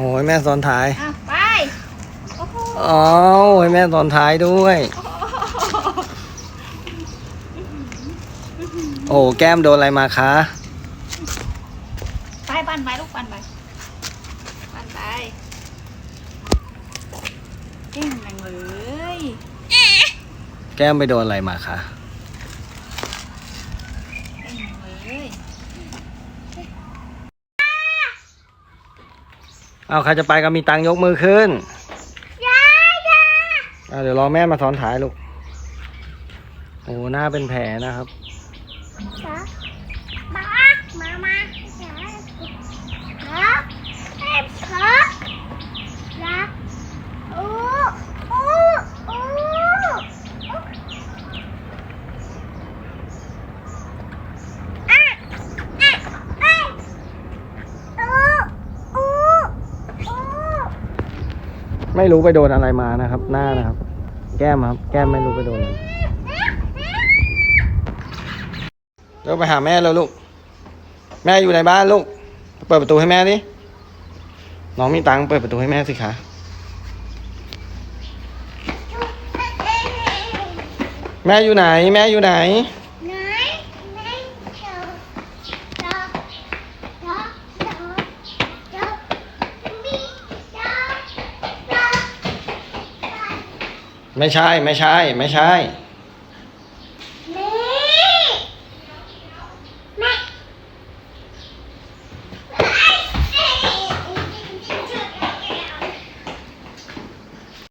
โอ้ยแม่ซ้อนท้ายอะไป โอ้โหอ๋อโอ้ยแม่ซ้อนท้ายด้วย โอ้แก้มโดนอะไรมาคะ ไปปั่นไปลูกปั่นไป ปั่นไปเก่งจังเลย แก้มไปโดนอะไรมาคะ เก่งจังเลย เอาใครจะไปก็มีตังค์ยกมือขึ้นยายาอะเดี๋ยวรอแม่มาซ้อนท้ายลูก โอ้หน้าเป็นแผลนะครับจ้ามา มา มาครับเอ็มครับรักอู้อู้อู้อะอะเอ้ยอู้อู้อู้ ไม่รู้ไปโดนอะไรมานะครับ หน้านะครับ แก้มครับ แก้มไม่รู้ไปโดนอะไรเดี๋ยวไปหาแม่แล้วลูก แม่อยู่ในบ้านลูก เปิดประตูให้แม่ดิน้องมีตังค์เปิดประตูให้แม่สิคะแม่อยู่ไหน แม่อยู่ไหนเจอเจอเจอเจอเจอมีเจอเจอ ไม่ใช่ไม่ใช่ ไม่ใช่